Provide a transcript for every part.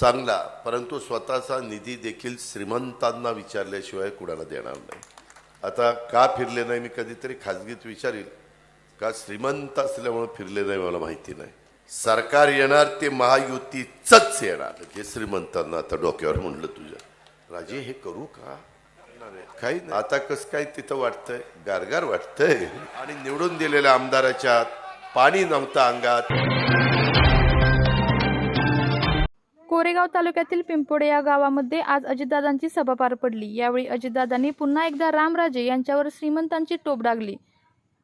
चांगला परंतु स्वतःचा निधी देखील श्रीमंतांना विचारल्याशिवाय कुणाला देणार नाही. आता का फिरले नाही मी कधीतरी खाजगीत विचारील. का श्रीमंत असल्यामुळे फिरले नाही मला माहिती नाही. सरकार येणार ते महायुतीचंच येणार. जे श्रीमंतांना आता डोक्यावर म्हणलं तुझ्या. राजे हे करू का? काही आता कसं काय तिथं वाटतंय? गारगार वाटतंय. आणि निवडून दिलेल्या आमदाराच्या पाणी नव्हतं अंगात. कोरेगाव तालुक्यातील पिंपोडे या गावामध्ये आज अजितदादांची सभा पार पडली. यावेळी अजितदादांनी पुन्हा एकदा रामराजे यांच्यावर श्रीमंतांची टोप डागली.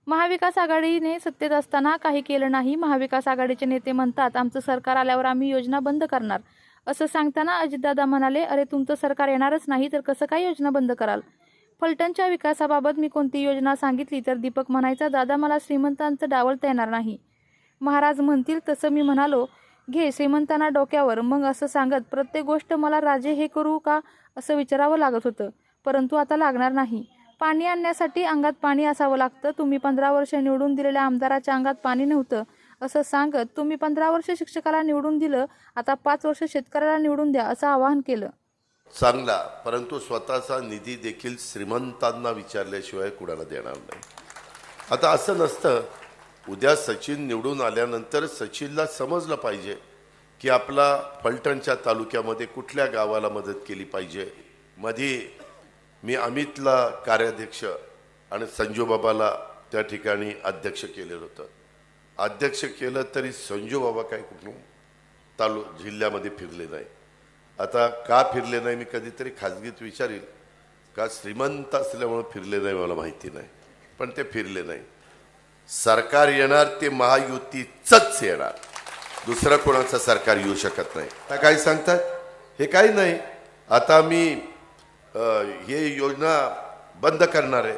महाविकास आघाडीने सत्तेत असताना काही केलं नाही. महाविकास आघाडीचे नेते म्हणतात आमचं सरकार आल्यावर आम्ही योजना बंद करणार. असं सांगताना अजितदादा म्हणाले अरे तुमचं सरकार येणारच नाही तर कसं काय योजना बंद कराल? फलटणच्या विकासाबाबत मी कोणती योजना सांगितली तर दीपक म्हणायचा दादा मला श्रीमंतांचं डावलता येणार नाही. महाराज म्हणतील तसं मी म्हणालो घे श्रीमंतांना डोक्यावर. मग असं सांगत प्रत्येक गोष्ट मला राजे हे करू का? असं विचारावं लागत होतं. परंतु आता लागणार नाही. पाणी आणण्यासाठी अंगात पाणी असावं लागतं. तुम्ही पंधरा वर्ष निवडून दिलेल्या आमदाराच्या अंगात पाणी नव्हतं. असं सांगत तुम्ही पंधरा वर्ष शिक्षकाला निवडून दिलं आता पाच वर्ष शेतकऱ्याला निवडून द्या असं आवाहन केलं. चांगला. परंतु स्वतःचा निधी देखील श्रीमंतांना विचारल्याशिवाय कुणाला देणार नाही. आता असं नसतं उद्या सचिन निवडून आल्यानंतर सचिनला समजलं पाहिजे की आपला फलटणच्या तालुक्यामध्ये कुठल्या गावाला मदत केली पाहिजे. मध्ये मी अमितला कार्याध्यक्ष आणि संजूबाबाला त्या ठिकाणी अध्यक्ष केलेलं होतं. अध्यक्ष केलं तरी संजू बाबा काय कुठून तालु जिल्ह्यामध्ये फिरले नाही. आता का फिरले नाही मी कधीतरी खाजगीत विचारील. का श्रीमंत असल्यामुळं फिरले नाही मला माहिती नाही. पण ते फिरले नाही. सरकार येणार ते महायुतीचंच येणार. दुसरं कोणाचं सरकार येऊ शकत नाही. आता काय सांगतात? हे काही नाही. आता मी हे योजना बंद करणार आहे.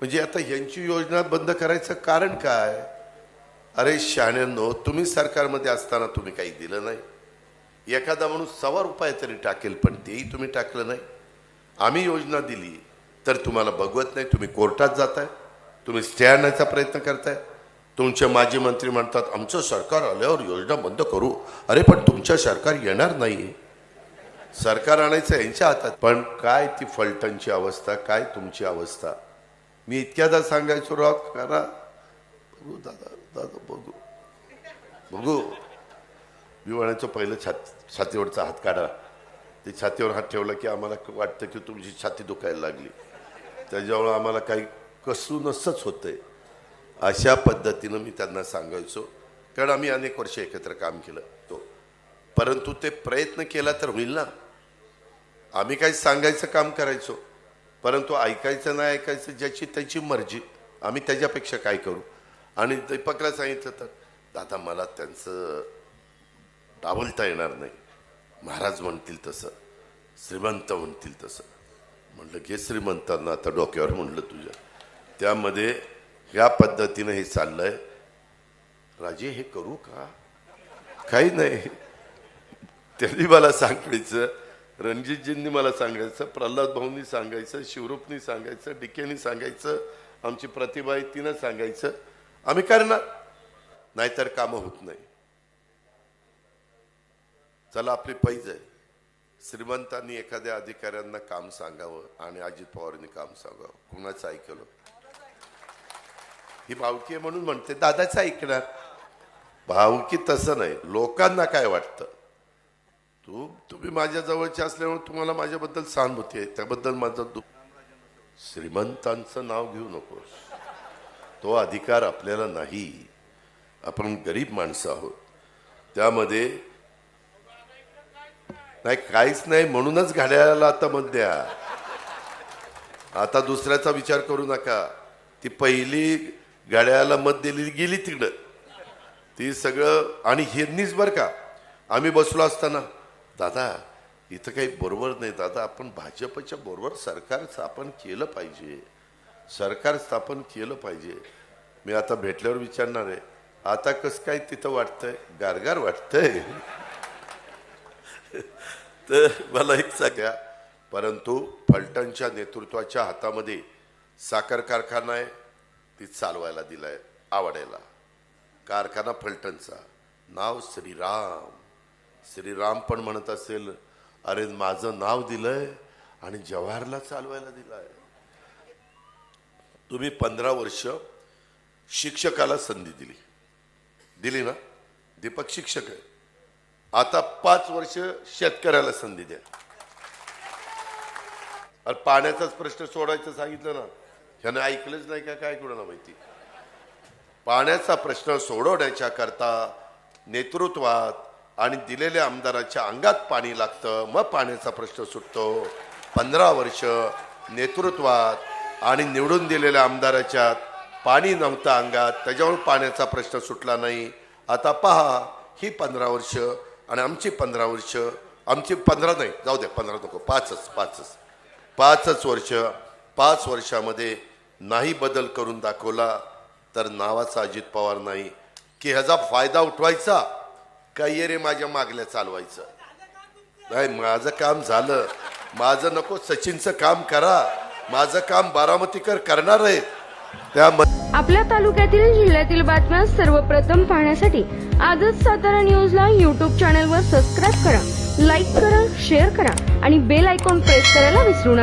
म्हणजे आता यांची योजना बंद करायचं कारण काय? अरे शहाण्यांनो तुम्ही सरकारमध्ये असताना तुम्ही काही दिलं नाही. एखादा माणूस सवा रुपये तरी टाकेल पण तेही तुम्ही टाकलं नाही. आम्ही योजना दिली तर तुम्हाला बघवत नाही तुम्ही कोर्टात जाताय. तुम्ही स्टे आणण्याचा प्रयत्न करताय? तुमचे माजी मंत्री म्हणतात आमचं सरकार आल्यावर योजना बंद करू. अरे पण तुमचं सरकार येणार नाही. सरकार आणायचं यांच्या हातात. पण काय ती फलटणची अवस्था? काय तुमची अवस्था? मी इतक्यादा सांगायचो रॉक करा. बघू दादा दादा बघू. बघू. मी म्हणायचो पहिलं छात छातीवरचा हात काढा. ते छातीवर हात ठेवला की आम्हाला वाटतं की तुमची छाती दुखायला लागली. त्याच्यामुळं आम्हाला काही कसूनच होतंय. अशा पद्धतीनं मी त्यांना सांगायचो. कारण आम्ही अनेक वर्ष एकत्र काम केलं तो. परंतु ते प्रयत्न केला तर होईल ना. आम्ही काही सांगायचं काम करायचो. परंतु ऐकायचं नाही ऐकायचं ज्याची त्याची मर्जी. आम्ही त्याच्यापेक्षा काय करू? आणि दीपकला सांगितलं तर दादा मला त्यांचं डावलता येणार नाही. महाराज म्हणतील तसं. श्रीमंत म्हणतील तसं. म्हटलं घे श्रीमंतांना आता डोक्यावर. म्हणलं तुझ्या त्यामध्ये या पद्धतीनं हे चाललंय. राजे हे करू का? काही नाही. त्यांनी मला सांगायचं रणजितजींनी मला सांगायचं प्रल्हाद भाऊंनी सांगायचं शिवरूपनी सांगायचं डिकेनी सांगायचं आमची प्रतिभा आहे तिनं सांगायचं. आम्ही करणार. नाहीतर कामं होत नाही. चला आपली पैज आहे. श्रीमंतांनी एखाद्या अधिकाऱ्यांना काम सांगावं आणि अजित पवारांनी काम सांगावं. कुणाचं ऐकलं? ही भावकी आहे म्हणून म्हणते दादाच ऐकणार. भावकी तसं नाही लोकांना काय वाटतं? तू तुम्ही माझ्या जवळचे असल्यामुळे तुम्हाला माझ्याबद्दल सहानुभूती आहे त्याबद्दल माझं दुःख. श्रीमंतांचं नाव घेऊ नकोस. तो अधिकार आपल्याला नाही. आपण गरीब माणसं आहोत. त्यामध्ये नाही काहीच नाही म्हणूनच घड्याळाला आता मत द्या. आता दुसऱ्याचा विचार करू नका. ती पहिली गाड्याला मत दिली गेली तिकडं. ती सगळं आणि हेनीच बरं का आम्ही बसलो असताना दादा इथं काही बरोबर नाही दादा आपण भाजपच्या बरोबर सरकार स्थापन केलं पाहिजे. सरकार स्थापन केलं पाहिजे. मी आता भेटल्यावर विचारणार आहे आता कसं काय तिथं वाटतंय? गारगार वाटतंय? तर मला एक सांगा परंतु फलटणच्या नेतृत्वाच्या हातामध्ये साखर कारखाना आहे ती चालवायला दिलाय आवडायला कारखाना फलटणचा. नाव श्रीराम. श्रीराम पण म्हणत असेल अरे माझं नाव दिलंय आणि जवाहरला चालवायला दिलाय. तुम्ही पंधरा वर्ष शिक्षकाला संधी दिली. दिली ना? दीपक शिक्षक आहे. आता पाच वर्ष शेतकऱ्याला संधी द्या. अरे पाण्याचाच प्रश्न सोडायचं सांगितलं ना. ह्यानं ऐकलंच नाही का काय कुणाला माहिती? पाण्याचा प्रश्न सोडवण्याच्या करता नेतृत्वात आणि दिलेल्या आमदाराच्या अंगात पाणी लागतं मग पाण्याचा प्रश्न सुटतो. पंधरा वर्ष नेतृत्वात आणि निवडून दिलेल्या आमदाराच्या पाणी नव्हतं अंगात त्याच्यामुळे पाण्याचा प्रश्न सुटला नाही. आता पहा ही पंधरा वर्ष आणि आमची पंधरा वर्ष आमची पंधरा नाही जाऊ दे पंधरा नको पाचच पाचच. पाचच वर्ष पाच वर्षामध्ये नाही बदल करून दाखवला तर नावाचा अजित पवार नाही. की ह्याचा फायदा उठवायचा? का ये रे माझ्या मागल्या चालवायचं. नाही माझं काम झालं. माझं नको सचिनचं काम करा. माझं काम बारामतीकर करणार आहे. त्यामध्ये आपल्या तालुक्यातील जिल्ह्यातील बातम्या सर्वप्रथम पाहण्यासाठी आजच सातारा न्यूजला यूट्यूब चॅनलवर सबस्क्राईब करा लाईक करा शेअर करा आणि बेल आयकॉन प्रेस करायला विसरू नका.